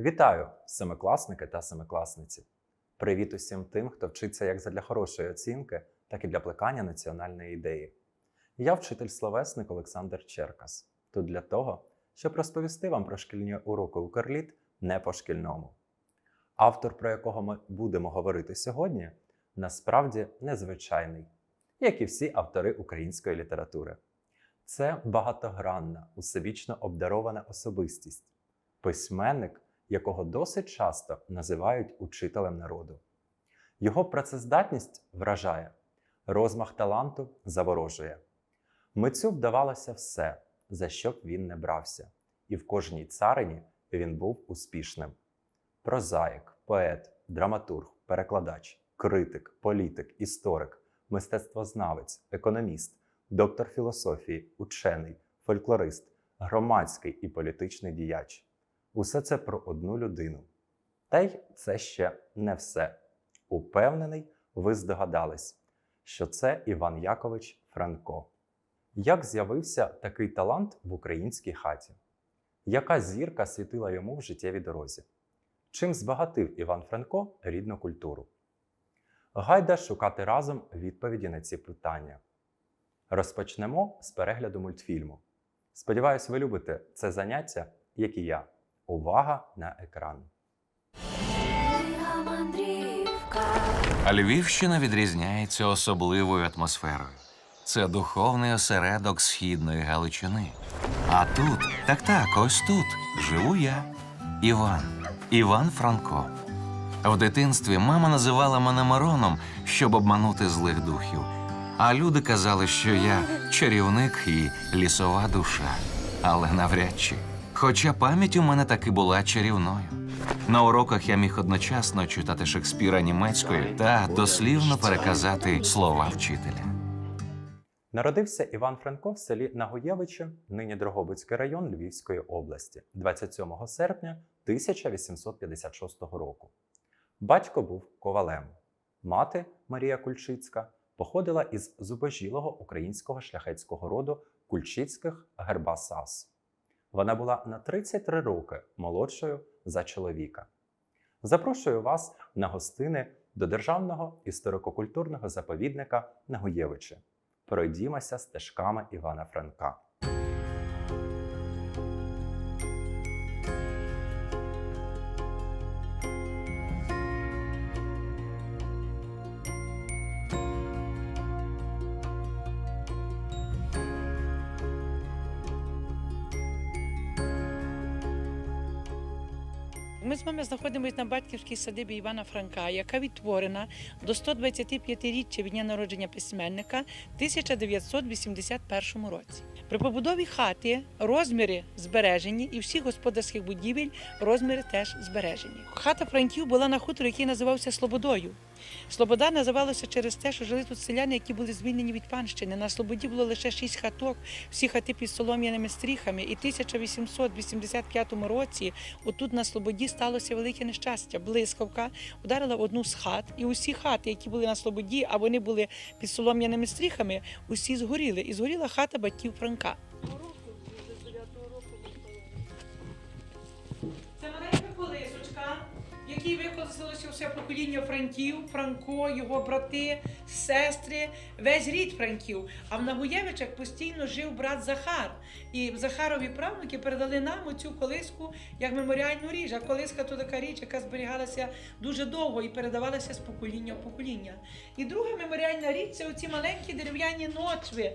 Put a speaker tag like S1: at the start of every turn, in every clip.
S1: Вітаю, семикласники та семикласниці! Привіт усім тим, хто вчиться як задля хорошої оцінки, так і для плекання національної ідеї. Я вчитель-словесник Олександр Черкас. Тут для того, щоб розповісти вам про шкільні уроки Укрліт не по-шкільному. Автор, про якого ми будемо говорити сьогодні, насправді незвичайний, як і всі автори української літератури. Це багатогранна, усебічно обдарована особистість, письменник, якого досить часто називають учителем народу. Його працездатність вражає, розмах таланту заворожує. Митцю вдавалося все, за що б він не брався, і в кожній царині він був успішним. Прозаїк, поет, драматург, перекладач, критик, політик, історик, мистецтвознавець, економіст, доктор філософії, учений, фольклорист, громадський і політичний діяч. Усе це про одну людину. Та й це ще не все. Упевнений, ви здогадались, що це Іван Якович Франко. Як з'явився такий талант в українській хаті? Яка зірка світила йому в життєвій дорозі? Чим збагатив Іван Франко рідну культуру? Гайда шукати разом відповіді на ці питання. Розпочнемо з перегляду мультфільму. Сподіваюсь, ви любите це заняття, як і я. Увага на екран.
S2: Львівщина відрізняється особливою атмосферою. Це духовний осередок східної Галичини. А тут, так так, ось тут живу я, Іван, Іван Франко. В дитинстві мама називала мене Мироном, щоб обманути злих духів. А люди казали, що я чарівник і лісова душа. Але навряд чи. Хоча пам'ять у мене таки була чарівною. На уроках я міг одночасно читати Шекспіра німецькою та дослівно переказати слова вчителя.
S1: Народився Іван Франко в селі Нагоєвичі, нині Дрогобицький район Львівської області, 27 серпня 1856 року. Батько був ковалем. Мати Марія Кульчицька походила із зубожілого українського шляхетського роду Кульчицьких Гербасас. Вона була на 33 роки молодшою за чоловіка. Запрошую вас на гостини до Державного історико-культурного заповідника Нагуєвичі. Пройдімося стежками Івана Франка.
S3: Ми з вами знаходимося на батьківській садибі Івана Франка, яка відтворена до 125-річчя від дня народження письменника в 1981 році. При побудові хати розміри збережені і всіх господарських будівель розміри теж збережені. Хата Франків була на хуторі, який називався Слободою. Слобода називалася через те, що жили тут селяни, які були звільнені від панщини. На Слободі було лише шість хаток, всі хати під солом'яними стріхами. І в 1885 році отут на Слободі сталося велике нещастя. Блискавка ударила в одну з хат, і усі хати, які були на Слободі, а вони були під солом'яними стріхами, усі згоріли. І згоріла хата батьків Франка. Якій використалося все покоління Франків, Франко, його брати, сестри, весь рід Франків. А в Нагуєвичах постійно жив брат Захар. І Захарові правнуки передали нам оцю колиску як меморіальну річ. А колиска то така річ, яка зберігалася дуже довго і передавалася з покоління в покоління. І друга меморіальна річ це оці маленькі дерев'яні ночви.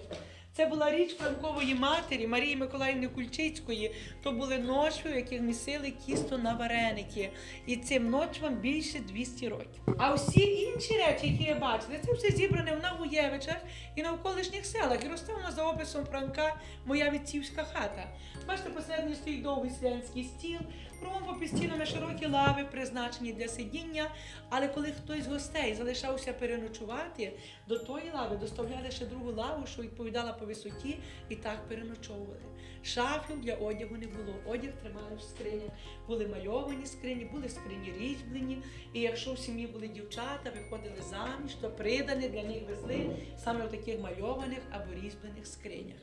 S3: Це була річ Франкової матері Марії Миколаївни Кульчицької. То були ночви, в яких місили кісто на вареники. І цим ночвам більше 200 років. А всі інші речі, які я бачила, це все зібране в Нагуєвичах і навколишніх селах. І росте за описом Франка моя відцівська хата. Бачите, посередині стоїть довгий селянський стіл, кругом по стінами широкі лави, призначені для сидіння. Але коли хтось з гостей залишався переночувати, до тої лави доставляли ще другу лаву, що відповідала по висоті, і так переночовували. Шафів для одягу не було. Одяг тримали в скринях. Були мальовані скрині, були скрині різьблені. І якщо в сім'ї були дівчата, виходили заміж, то придане для них везли саме в таких мальованих або різьблених скринях.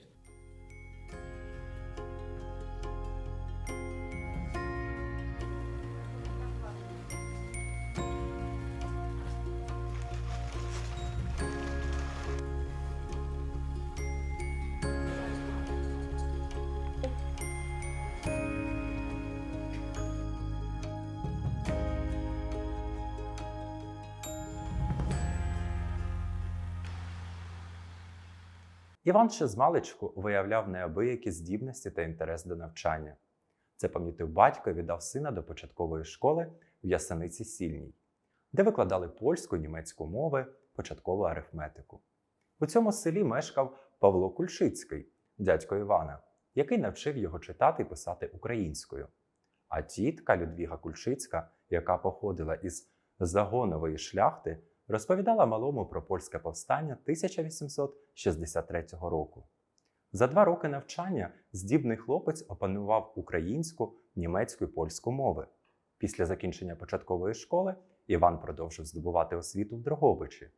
S1: Іван ще з маличку виявляв неабиякі здібності та інтерес до навчання. Це помітив батько і віддав сина до початкової школи в Ясениці Сільній, де викладали польську, німецьку мови, початкову арифметику. У цьому селі мешкав Павло Кульшицький, дядько Івана, який навчив його читати і писати українською. А тітка Людвіга Кульшицька, яка походила із загонової шляхти, розповідала малому про польське повстання 1863 року. За два роки навчання здібний хлопець опанував українську, німецьку і польську мови. Після закінчення початкової школи Іван продовжив здобувати освіту в Дрогобичі.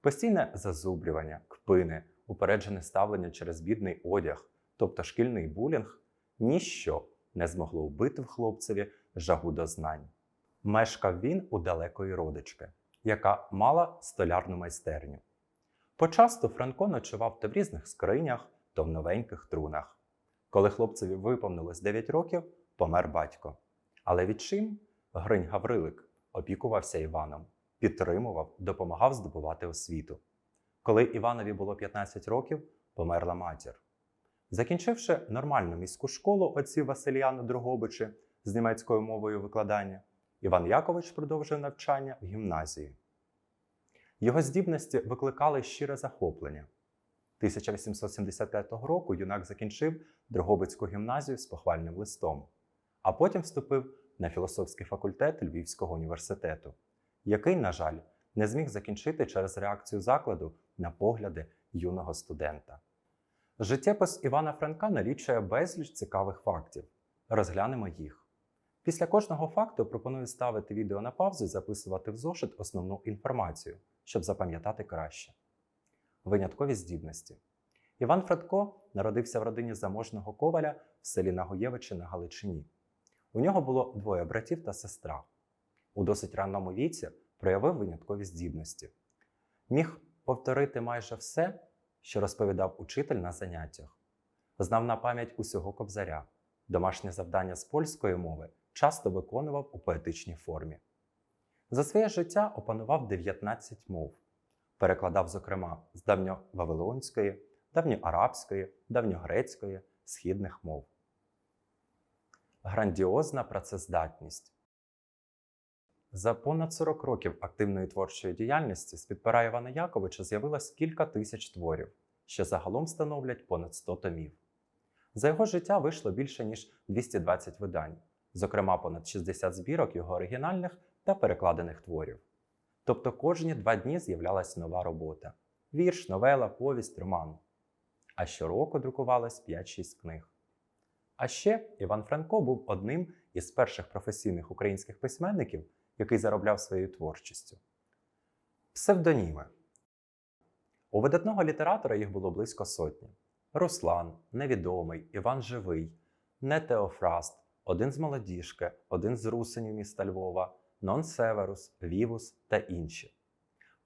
S1: Постійне зазубрювання, кпини, упереджене ставлення через бідний одяг, тобто шкільний булінг, ніщо не змогло вбити в хлопцеві жагу до знань. Мешкав він у далекої родички, яка мала столярну майстерню. Почасту Франко ночував то в різних скринях, то в новеньких трунах. Коли хлопцеві виповнилось 9 років, помер батько. Але відчим Гринь Гаврилик опікувався Іваном, підтримував, допомагав здобувати освіту. Коли Іванові було 15 років, померла матір. Закінчивши нормальну міську школу отців Васильяну Дрогобичі з німецькою мовою викладання, Іван Якович продовжив навчання в гімназії. Його здібності викликали щире захоплення. 1875 року юнак закінчив Дрогобицьку гімназію з похвальним листом, а потім вступив на філософський факультет Львівського університету, який, на жаль, не зміг закінчити через реакцію закладу на погляди юного студента. Життєпис Івана Франка налічує безліч цікавих фактів. Розглянемо їх. Після кожного факту пропоную ставити відео на паузу і записувати в зошит основну інформацію, щоб запам'ятати краще. Виняткові здібності. Іван Франко народився в родині заможного коваля в селі Нагоєвичі на Галичині. У нього було двоє братів та сестра. У досить ранному віці проявив виняткові здібності. Міг повторити майже все, що розповідав учитель на заняттях. Знав на пам'ять усього кобзаря. Домашнє завдання з польської мови часто виконував у поетичній формі. За своє життя опанував 19 мов, перекладав, зокрема, з давньовавилонської, давньоарабської, давньогрецької, східних мов. Грандіозна працездатність. За понад 40 років активної творчої діяльності з під пера Івана Яковича з'явилось кілька тисяч творів, що загалом становлять понад 100 томів. За його життя вийшло більше ніж 220 видань, зокрема понад 60 збірок його оригінальних та перекладених творів. Тобто кожні два дні з'являлась нова робота: вірш, новела, повість, роман. А щороку друкувалось 5-6 книг. А ще Іван Франко був одним із перших професійних українських письменників, який заробляв своєю творчістю. Псевдоніми. У видатного літератора їх було близько сотні: Руслан, Невідомий, Іван Живий, Нетеофраст, один з молодіжки, один з русинів міста Львова, Нон Северус, Вівус та інші.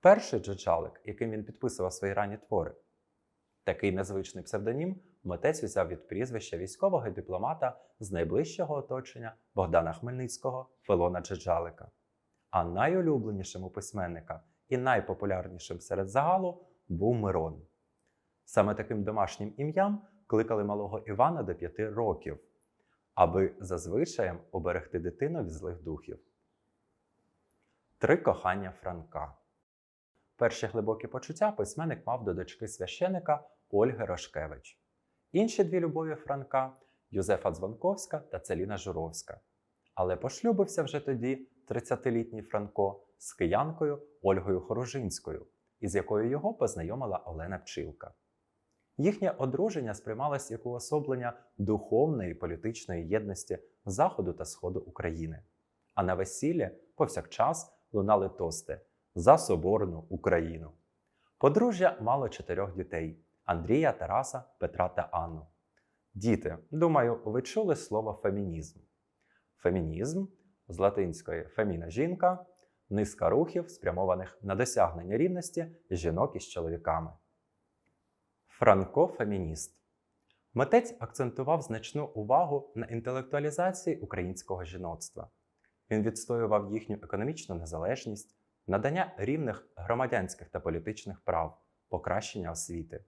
S1: Перший джеджалик, яким він підписував свої ранні твори. Такий незвичний псевдонім митець взяв від прізвища військового дипломата з найближчого оточення Богдана Хмельницького Филона Джеджалика. А найулюбленішим у письменника і найпопулярнішим серед загалу був Мирон. Саме таким домашнім ім'ям кликали малого Івана до п'яти років, аби за звичаєм оберегти дитину від злих духів. Три кохання Франка. Перші глибокі почуття письменник мав до дочки священика Ольги Рошкевич. Інші дві любові Франка Юзефа Дзвонковська та Целіна Журовська. Але пошлюбився вже тоді 30-літній Франко з киянкою Ольгою Хорожинською, із якою його познайомила Олена Пчілка. Їхнє одруження сприймалось як уособлення духовної політичної єдності Заходу та Сходу України. А на весіллі повсякчас лунали тости за соборну Україну. Подружжя мало чотирьох дітей: Андрія, Тараса, Петра та Анну. Діти, думаю, ви чули слово фемінізм. Фемінізм з латинської феміна жінка, низка рухів, спрямованих на досягнення рівності жінок із чоловіками. Франко фемініст. Митець акцентував значну увагу на інтелектуалізації українського жіноцтва. Він відстоював їхню економічну незалежність, надання рівних громадянських та політичних прав, покращення освіти.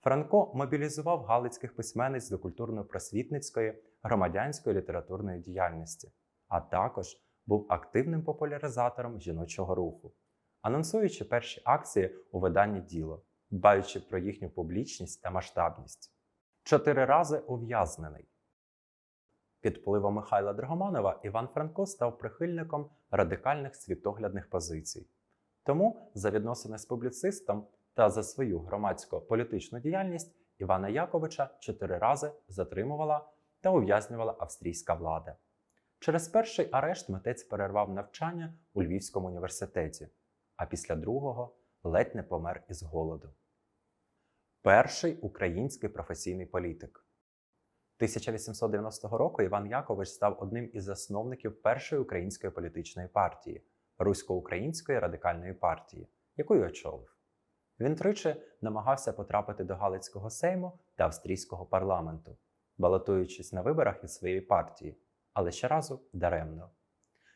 S1: Франко мобілізував галицьких письменниць до культурно-просвітницької громадянської літературної діяльності, а також був активним популяризатором жіночого руху, анонсуючи перші акції у виданні діло, дбаючи про їхню публічність та масштабність. Чотири рази ув'язнений. Під впливом Михайла Драгоманова Іван Франко став прихильником радикальних світоглядних позицій. Тому за відносини з публіцистом та за свою громадсько політичну діяльність Івана Яковича чотири рази затримувала та ув'язнювала австрійська влада. Через перший арешт митець перервав навчання у Львівському університеті, а після другого ледь не помер із голоду. Перший український професійний політик. 1890 року Іван Якович став одним із засновників першої української політичної партії Русько-Української радикальної партії, яку й очолив. Він тричі намагався потрапити до Галицького сейму та австрійського парламенту, балотуючись на виборах із своєї партії, але щоразу даремно.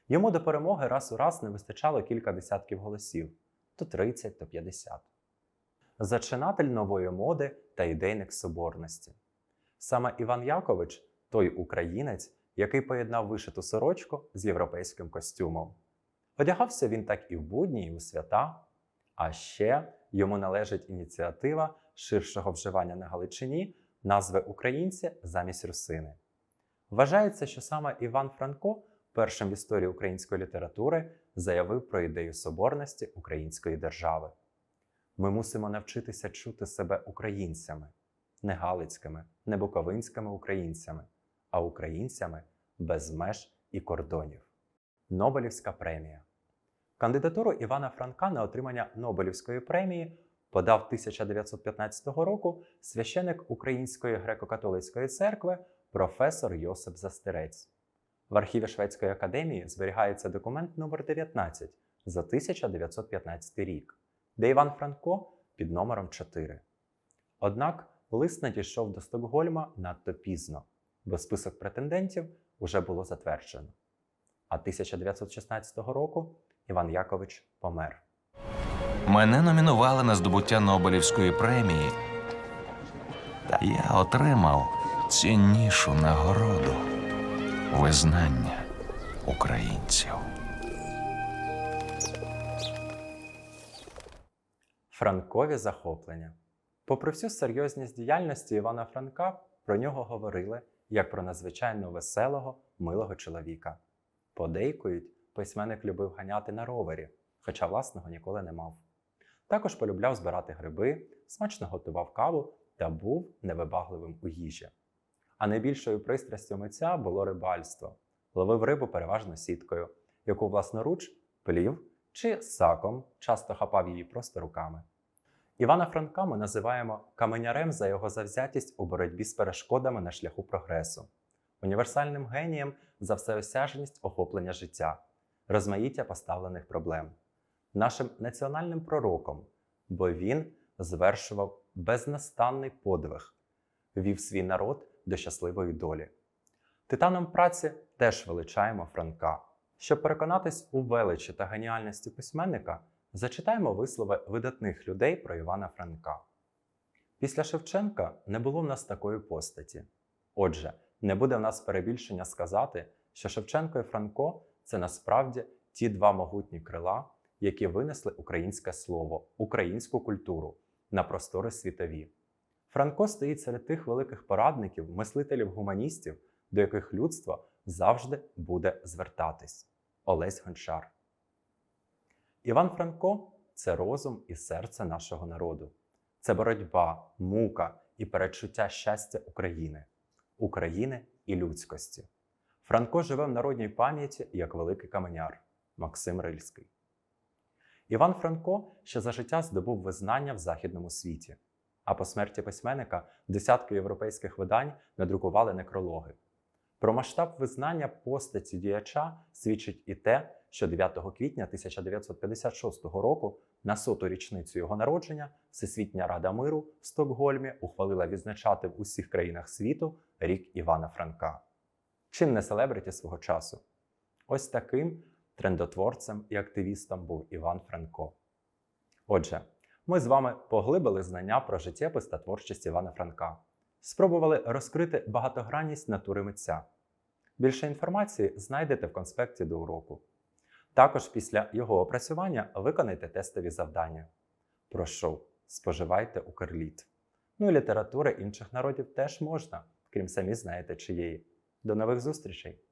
S1: Йому до перемоги раз у раз не вистачало кілька десятків голосів то 30, то 50. Зачинатель нової моди та ідейник соборності. Саме Іван Якович той українець, який поєднав вишиту сорочку з європейським костюмом. Одягався він так і в будні, і у свята, а ще йому належить ініціатива ширшого вживання на Галичині назви українці замість русини. Вважається, що саме Іван Франко першим в історії української літератури заявив про ідею соборності української держави. Ми мусимо навчитися чути себе українцями, не галицькими, не буковинськими українцями, а українцями без меж і кордонів. Нобелівська премія. Кандидатуру Івана Франка на отримання Нобелівської премії подав 1915 року священик Української греко-католицької церкви професор Йосип Застерець. В архіві Шведської академії зберігається документ номер 19 за 1915 рік, де Іван Франко під номером 4. Однак лист надійшов до Стокгольма надто пізно, бо список претендентів уже було затверджено. А 1916 року Іван Якович помер.
S2: Мене номінували на здобуття Нобелівської премії. Та я отримав ціннішу нагороду визнання українців.
S1: Франкові захоплення. Попри всю серйозність діяльності Івана Франка, про нього говорили як про надзвичайно веселого, милого чоловіка. Подейкують, письменник любив ганяти на ровері, хоча власного ніколи не мав. Також полюбляв збирати гриби, смачно готував каву та був невибагливим у їжі. А найбільшою пристрастю митця було рибальство. Ловив рибу переважно сіткою, яку власноруч плів чи саком, часто хапав її просто руками. Івана Франка ми називаємо каменярем за його завзятість у боротьбі з перешкодами на шляху прогресу, універсальним генієм за всеосяжність охоплення життя, розмаїття поставлених проблем, нашим національним пророком, бо він звершував безнастанний подвиг, вів свій народ до щасливої долі. Титаном праці теж величаємо Франка. Щоб переконатись у величі та геніальності письменника, зачитаємо вислови видатних людей про Івана Франка. Після Шевченка не було в нас такої постаті. Отже, не буде в нас перебільшення сказати, що Шевченко і Франко це насправді ті два могутні крила, які винесли українське слово, українську культуру на простори світові. Франко стоїть серед тих великих порадників, мислителів гуманістів, до яких людство завжди буде звертатись. Олесь Гончар. Іван Франко це розум і серце нашого народу. Це боротьба, мука і передчуття щастя України, України і людськості. Франко живе в народній пам'яті як великий каменяр Максим Рильський. Іван Франко ще за життя здобув визнання в західному світі, а по смерті письменника десятки європейських видань надрукували некрологи. Про масштаб визнання постаті діяча свідчить і те, що 9 квітня 1956 року, на соту річницю його народження, Всесвітня Рада миру в Стокгольмі ухвалила відзначати в усіх країнах світу рік Івана Франка. Чим не селебриті свого часу? Ось таким трендотворцем і активістом був Іван Франко. Отже, Ми з вами поглибили знання про життєпис та творчість Івана Франка, спробували розкрити багатогранність натури митця. Більше інформації знайдете в конспекті до уроку. Також після його опрацювання виконайте тестові завдання. Прошу, споживайте укрліт. Ну і літератури інших народів теж можна, крім самі знаєте чиєї. До нових зустрічей!